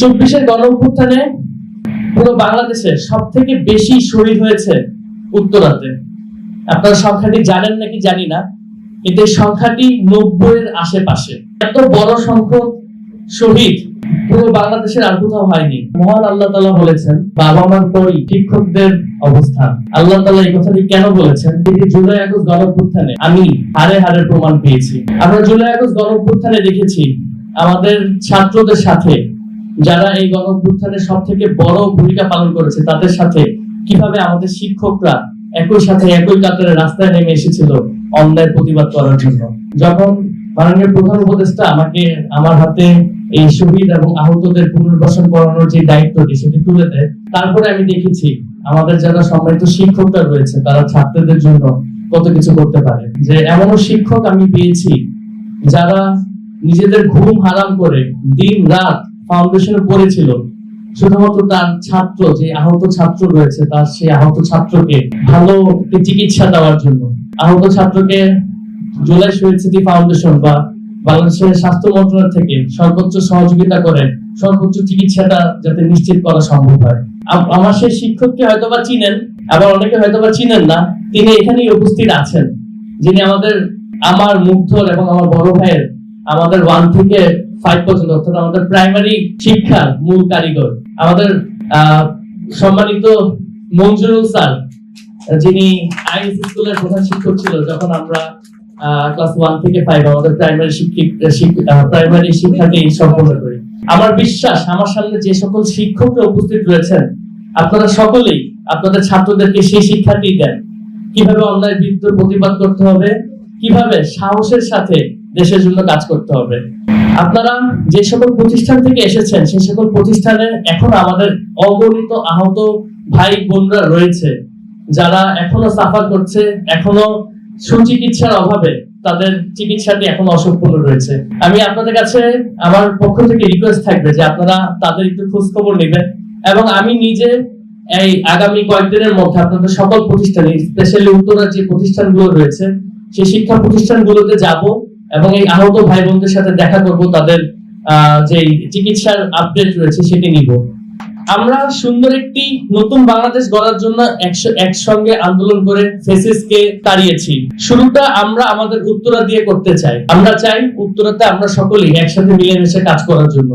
চব্বিশের গণ পুরো বাংলাদেশে সব থেকে বেশি শহীদ হয়েছে উত্তরাতে। আপনারা সংখ্যাটি জানেন নাকি জানি না, কিন্তু সংখ্যাটি নব্বইয়ের আশেপাশে। এত বড় সংখ্যক শহীদ পুরো বাংলাদেশের আর কোথাও হয়নি। মহান আল্লাহ তালা বলেছেন, বাবা মার পরই শিক্ষকদের অবস্থান। আল্লাহ তালা এই কথাটি কেন বলেছেন? এটি জুলাই আগস্ট গণঅভ্যুত্থানে আমি হারে হারে প্রমাণ পেয়েছি। আমরা জুলাই আগস্ট গণঅভ্যুত্থানে দেখেছি আমাদের ছাত্রদের সাথে যারা এই গণঅভ্যুত্থানে সব থেকে বড় ভূমিকা পালন করেছে, তাদের সাথে কীভাবে আমাদের শিক্ষকরা একই সাথে একই কাতারে রাস্তায় নেমে এসেছিল অন্যায় প্রতিবাদ করার জন্য? যখন মাননীয় প্রধান উপদেষ্টা আমাকে আমার হাতে এই শহীদ এবং আহতদের পুনর্বাসন করানোর যে দায়িত্বটি সেটি তুলে দেয়, তারপরে আমি দেখেছি আমাদের যারা সম্মানিত শিক্ষকরা রয়েছে, তারা ছাত্রদের জন্য কত কিছু করতে পারে। যে এমনও শিক্ষক আমি পেয়েছি যারা নিজেদের ঘুম হারাম করে দিন রাত ফাউন্ডেশনে পড়েছিল শুধুমাত্র তার ছাত্র, যে আহত ছাত্র রয়েছে, তার সেই আহত ছাত্রকে ভালো চিকিৎসা দেওয়ার জন্য। আহত ছাত্রকে জুলাই শহীদ ফাউন্ডেশন বা বাংলাদেশের স্বাস্থ্য মন্ত্রণালয় থেকে সর্বোচ্চ সহযোগিতা করে সর্বোচ্চ চিকিৎসাটা যাতে নিশ্চিত করা সম্ভব হয়। আমার সেই শিক্ষককে হয়তো বা চিনেন, আবার অনেকে হয়তো বা চিনেন না, তিনি এখানেই উপস্থিত আছেন। যিনি আমাদের আমার মুগ্ধর এবং আমার বড় ভাইয়ের আমাদের ওয়ান থেকে ফাইভ পর্যন্ত, অর্থাৎ আমাদের প্রাইমারি শিক্ষার মূল কারিগর। আমাদের সম্মানিত মঞ্জুরুল স্যার, যিনি আইএস স্কুলের প্রধান শিক্ষক ছিল, যখন আমরা ক্লাস ওয়ান থেকে ফাইভ আমাদের প্রাইমারি শিক্ষিক প্রাইমারি শিক্ষাকে সম্পন্ন করি। আমার বিশ্বাস, আমার সামনে যে সকল শিক্ষকরা উপস্থিত রয়েছেন, আপনারা সকলেই আপনাদের ছাত্রদেরকে সেই শিক্ষাটি দেন। কীভাবে অন্যায় বিরুদ্ধে প্রতিবাদ করতে হবে? কীভাবে সাহসের সাথে দেশের জন্য কাজ করতে হবে। আপনারা যে সকল প্রতিষ্ঠান থেকে এসেছেন সেই সকল প্রতিষ্ঠানে এখন আমাদের অগণিত আহত ভাই বোনরা রয়েছে। যারা এখনও সাফার করছে, এখনও সুচিকিৎসার অভাবে তাদের চিকিৎসাটি এখন অসম্পূর্ণ রয়েছে। আমি আপনাদের কাছে আমার পক্ষ থেকে রিকোয়েস্ট থাকবে যে আপনারা তাদের একটু খোঁজ খবর নেবেন এবং আমি নিজে এই আগামী কয়েকদিনের মধ্যে আপনাদের সকল প্রতিষ্ঠানে স্পেশালি উত্তরার যে প্রতিষ্ঠানগুলো রয়েছে, সেই শিক্ষা প্রতিষ্ঠানগুলোতে যাব। এবং এই আহত ভাই বোনদের সাথে দেখা করব, তাদের যে চিকিৎসার আপডেট রয়েছে সেটি নিব। আমরা সুন্দর একটি নতুন বাংলাদেশ গড়ার জন্য একসঙ্গে আন্দোলন করে ফেসিসকে তাড়িয়েছি। শুরুটা আমরা আমাদের উত্তরা দিয়ে করতে চাই। আমরা চাই উত্তরাতে আমরা সকলেই একসাথে মিলেমিশে কাজ করার জন্য।